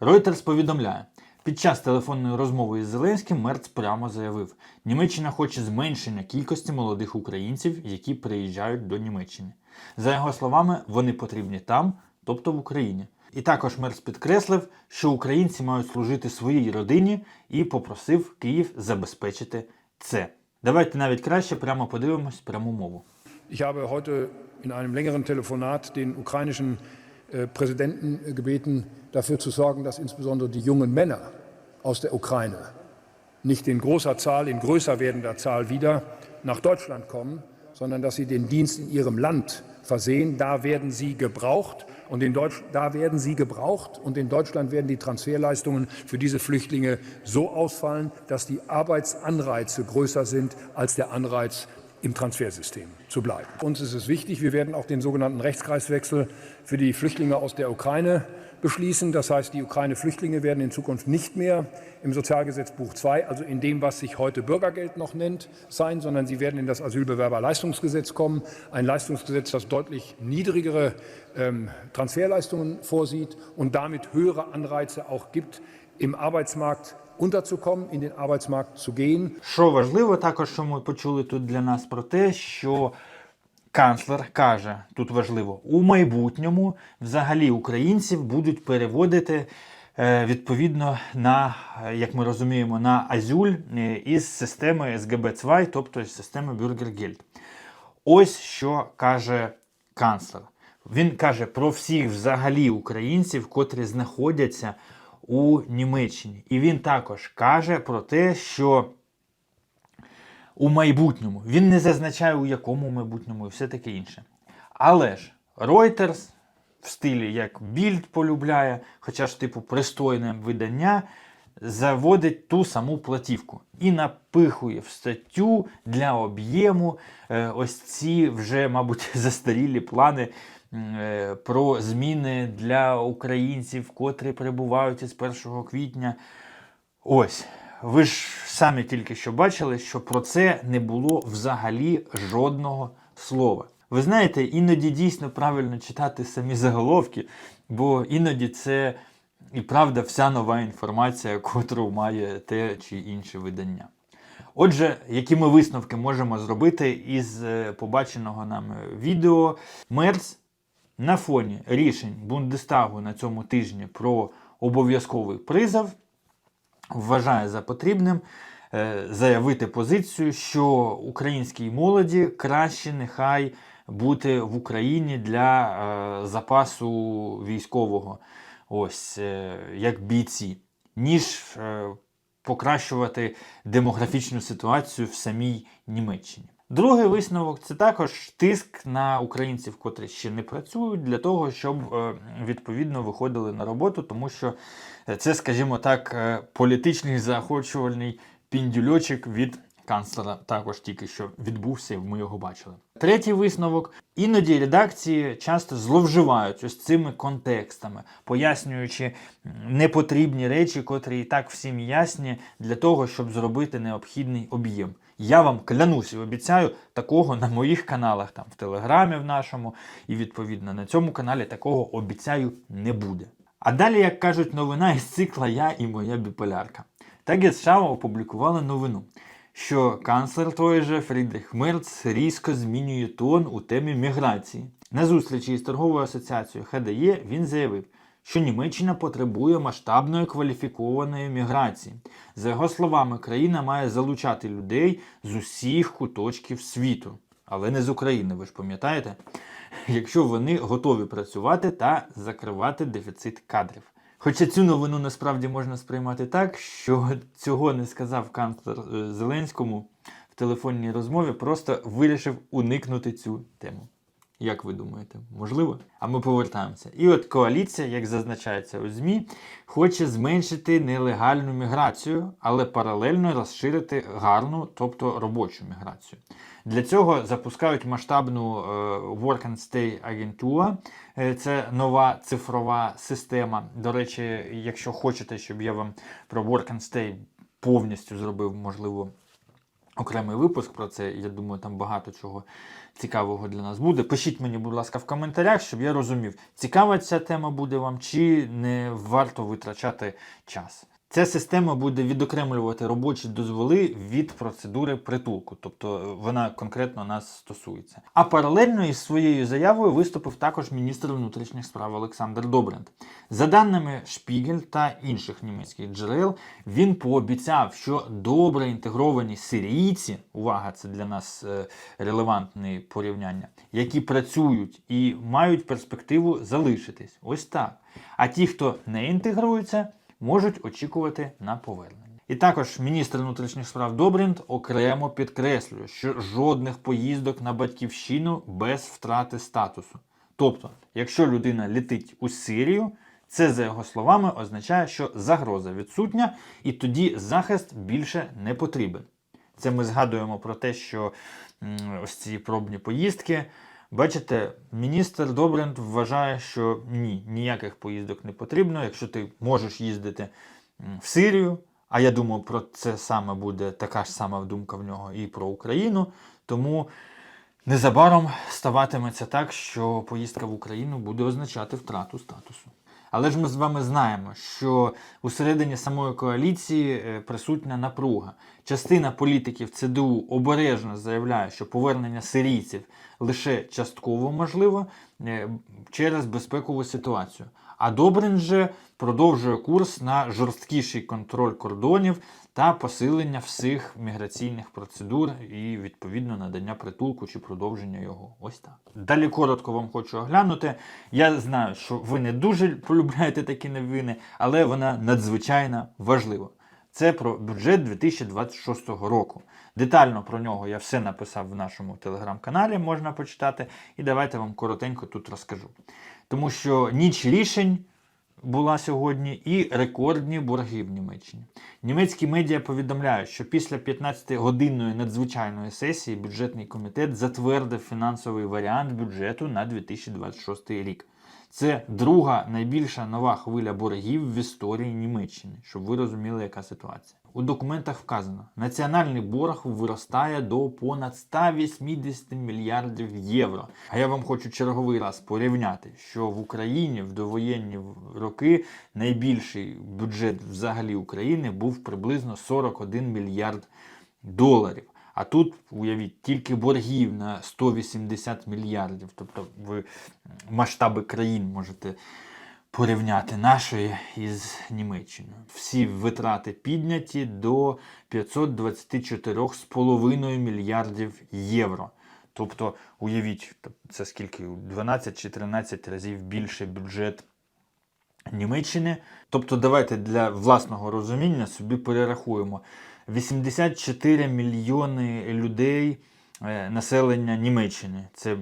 Reuters повідомляє, під час телефонної розмови із Зеленським Мерц прямо заявив, Німеччина хоче зменшення кількості молодих українців, які приїжджають до Німеччини. За його словами, вони потрібні там, тобто в Україні. І також Мерц підкреслив, що українці мають служити своїй родині і попросив Київ забезпечити це. Давайте навіть краще прямо подивимось пряму мову. Ich habe heute in einem längeren Telefonat ukrainischen Präsidenten äh, gebeten, dafür zu sorgen, dass insbesondere die jungen Männer aus der Ukraine nicht in großer Zahl, in größer werdender Zahl wieder nach Deutschland kommen, sondern dass sie den Dienst in ihrem Land versehen. Da werden sie gebraucht und in Deutsch, da werden sie gebraucht und in Deutschland werden die Transferleistungen für diese Flüchtlinge so ausfallen, dass die Arbeitsanreize größer sind als der Anreiz im Transfersystem zu bleiben. Uns ist es wichtig, wir werden auch den sogenannten Rechtskreiswechsel für die Flüchtlinge aus der Ukraine beschließen. Das heißt, die Ukraine-Flüchtlinge werden in Zukunft nicht mehr im Sozialgesetzbuch 2, also in dem, was sich heute Bürgergeld noch nennt, sein, sondern sie werden in das Asylbewerberleistungsgesetz kommen. Ein Leistungsgesetz, das deutlich niedrigere ähm, Transferleistungen vorsieht und damit höhere Anreize auch gibt, im Arbeitsmarkt unterzukommen, in den Arbeitsmarkt. Що важливо, також що ми почули тут для нас про те, що канцлер каже, тут важливо, у майбутньому взагалі українців будуть переводити е, відповідно на, е, як ми розуміємо, на Азюль е, із системи СГБ-2, тобто з системи Бюргергельд. Ось що каже канцлер. Він каже про всіх взагалі українців, котрі знаходяться у Німеччині. І він також каже про те, що у майбутньому він не зазначає, у якому майбутньому і все таке інше. Але ж Reuters в стилі як Більд полюбляє, хоча ж типу пристойне видання, заводить ту саму платівку і напихує в статтю для об'єму е, ось ці вже, мабуть, застарілі плани е, про зміни для українців, котрі прибувають із 1 квітня. Ось, ви ж самі тільки що бачили, що про це не було взагалі жодного слова. Ви знаєте, іноді дійсно правильно читати самі заголовки, бо іноді це і правда вся нова інформація, котру має те чи інше видання. Отже, які ми висновки можемо зробити із е, побаченого нами відео, Мерц на фоні рішень Бундестагу на цьому тижні про обов'язковий призов вважає за потрібним е, заявити позицію, що українській молоді краще нехай бути в Україні для е, запасу військового, ось е, як бійці, ніж е, покращувати демографічну ситуацію в самій Німеччині. Другий висновок це також тиск на українців, котрі ще не працюють, для того, щоб е, відповідно виходили на роботу, тому що це, скажімо так, політичний заохочувальний піндюльочок від канцлера також тільки що відбувся, і ми його бачили. Третій висновок: іноді редакції часто зловживають ось цими контекстами, пояснюючи непотрібні речі, котрі і так всім ясні, для того, щоб зробити необхідний об'єм. Я вам клянусь і обіцяю, такого на моїх каналах, там в Телеграмі в нашому, і відповідно на цьому каналі такого обіцяю не буде. А далі, як кажуть, новина із цикла Я і моя біполярка. Так і США опублікували новину, що канцлер той же Фрідріх Мерц різко змінює тон у темі міграції. На зустрічі із торговою асоціацією ХДЄ він заявив, що Німеччина потребує масштабної кваліфікованої міграції. За його словами, країна має залучати людей з усіх куточків світу, але не з України, ви ж пам'ятаєте? Якщо вони готові працювати та закривати дефіцит кадрів. Хоча цю новину насправді можна сприймати так, що цього не сказав канцлер е, Зеленському в телефонній розмові, просто вирішив уникнути цю тему. Як ви думаєте, можливо? А ми повертаємося. І от коаліція, як зазначається у ЗМІ, хоче зменшити нелегальну міграцію, але паралельно розширити гарну, тобто робочу міграцію. Для цього запускають масштабну е, Work and Stay агентура. Е, Це нова цифрова система. До речі, якщо хочете, щоб я вам про Work and Stay повністю зробив, можливо, окремий випуск про це. Я думаю, там багато чого цікавого для нас буде. Пишіть мені, будь ласка, в коментарях, щоб я розумів, цікава ця тема буде вам чи не варто витрачати час. Ця система буде відокремлювати робочі дозволи від процедури притулку, тобто вона конкретно нас стосується. А паралельно із своєю заявою виступив також міністр внутрішніх справ Олександр Добрент. За даними Шпігель та інших німецьких джерел, він пообіцяв, що добре інтегровані сирійці, увага, це для нас е, релевантне порівняння, які працюють і мають перспективу залишитись. Ось так. А ті, хто не інтегрується, можуть очікувати на повернення. І також міністр внутрішніх справ Добрінт окремо підкреслює, що жодних поїздок на батьківщину без втрати статусу. Тобто, якщо людина летить у Сирію, це, за його словами, означає, що загроза відсутня, і тоді захист більше не потрібен. Це ми згадуємо про те, що ось ці пробні поїздки. Бачите, міністр Добрент вважає, що ні, ніяких поїздок не потрібно. Якщо ти можеш їздити в Сирію, а я думаю, про це саме буде така ж сама думка в нього і про Україну. Тому незабаром ставатиметься так, що поїздка в Україну буде означати втрату статусу. Але ж ми з вами знаємо, що усередині самої коаліції е, присутня напруга. Частина політиків ЦДУ обережно заявляє, що повернення сирійців лише частково можливо е, через безпекову ситуацію. А Добрин же продовжує курс на жорсткіший контроль кордонів та посилення всіх міграційних процедур і відповідно надання притулку чи продовження його. Ось так. Далі коротко вам хочу оглянути. Я знаю, що ви не дуже полюбляєте такі новини, але вона надзвичайно важлива. Це про бюджет 2026 року. Детально про нього я все написав в нашому телеграм-каналі, можна почитати. І давайте вам коротенько тут розкажу. Тому що ніч рішень була сьогодні і рекордні борги в Німеччині. Німецькі медіа повідомляють, що після 15-годинної надзвичайної сесії бюджетний комітет затвердив фінансовий варіант бюджету на 2026 рік. Це друга найбільша нова хвиля боргів в історії Німеччини, щоб ви розуміли, яка ситуація. У документах вказано, національний борг виростає до понад 180 мільярдів євро. А я вам хочу черговий раз порівняти, що в Україні в довоєнні роки найбільший бюджет взагалі України був приблизно 41 мільярд доларів. А тут, уявіть, тільки боргів на 180 мільярдів. Тобто ви масштаби країн можете порівняти нашої із Німеччиною. Всі витрати підняті до 524,5 мільярдів євро. Тобто, уявіть, це скільки 12 чи 13 разів більше бюджет Німеччини. Тобто, давайте для власного розуміння собі перерахуємо. 84 мільйони людей е, населення Німеччини. Це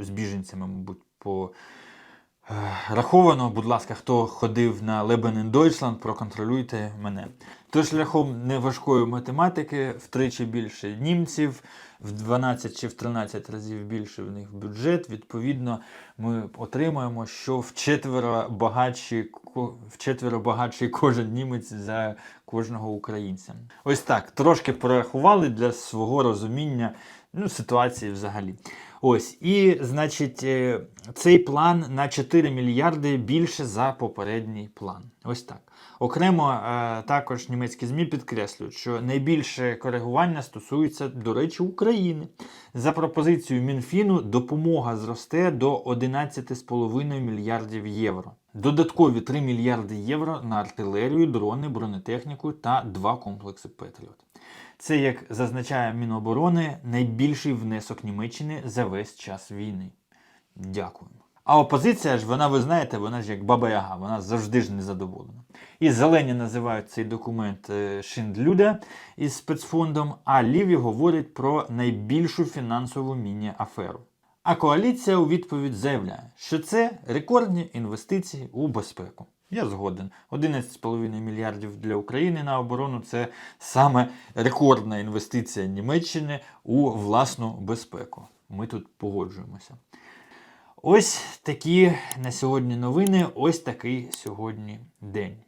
з біженцями, мабуть, по е, раховано. Будь ласка, хто ходив на in Deutschland, проконтролюйте мене. Тож шляхом неважкої математики втричі більше німців, в 12 чи в 13 разів більше в них бюджет. Відповідно, ми отримаємо, що в четверо багатші, ко- в четверо багатший кожен німець за кожного українця. Ось так, трошки порахували для свого розуміння ну, ситуації взагалі. Ось, і, значить, е, цей план на 4 мільярди більше за попередній план. Ось так. Окремо е, також німецькі ЗМІ підкреслюють, що найбільше коригування стосується, до речі, України. За пропозицією Мінфіну допомога зросте до 11,5 мільярдів євро. Додаткові 3 мільярди євро на артилерію, дрони, бронетехніку та два комплекси Петріот. Це, як зазначає Міноборони, найбільший внесок Німеччини за весь час війни. Дякуємо. А опозиція ж, вона, ви знаєте, вона ж як баба Яга, вона завжди ж незадоволена. І зелені називають цей документ е, Шиндлюде із спецфондом, а ліві говорять про найбільшу фінансову міні-аферу. А коаліція у відповідь заявляє, що це рекордні інвестиції у безпеку. Я згоден. 11,5 мільярдів для України на оборону це саме рекордна інвестиція Німеччини у власну безпеку. Ми тут погоджуємося. Ось такі на сьогодні новини. Ось такий сьогодні день.